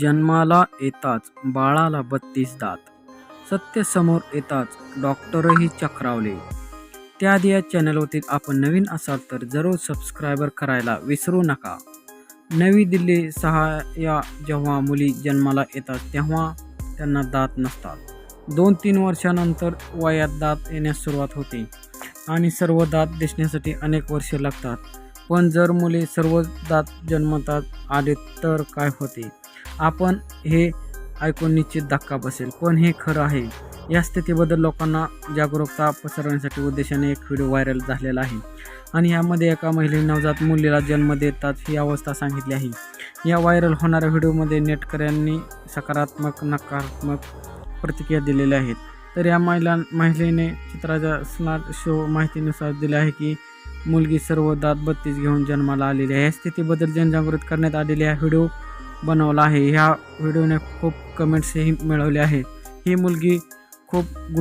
जन्माला येताच बाळाला बत्तीस दात. सत्य समोर येताच डॉक्टरही चक्रावले. त्याआधी या चॅनलवरती आपण नवीन असाल तर जरूर सबस्क्रायबर करायला विसरू नका. नवी दिल्ली सहा या जेव्हा मुली जन्माला येतात तेव्हा त्यांना दात नसतात. दोन तीन वर्षानंतर वयात दात येण्यास सुरुवात होते आणि सर्व दात दिसण्यासाठी अनेक वर्षे लागतात. पण जर मुले सर्व दात जन्मतात आले तर काय होते? आपण हे ऐकून निश्चित धक्का बसेल. पण हे खरं आहे. या स्थितीबद्दल लोकांना जागरूकता पसरवण्यासाठी उद्देशाने एक व्हिडिओ व्हायरल झालेला आहे. आणि यामध्ये एका महिलेने नवजात मुलीला जन्म देतात ही अवस्था सांगितली आहे. या व्हायरल होणाऱ्या व्हिडिओमध्ये नेटकऱ्यांनी सकारात्मक नकारात्मक प्रतिक्रिया दिलेल्या आहेत. तर या महिला महिलेने चित्राच्या स्मार्ट शो माहितीनुसार दिले आहे की मुलगी सर्व दात बत्तीस घेऊन जन्माला आलेली आहे. या स्थितीबद्दल जनजागृत करण्यात आलेली हा व्हिडिओ बनवला आहे. ह्या व्हिडिओने खूप कमेंट्सही मिळवले आहेत ही मुलगी खूप गुड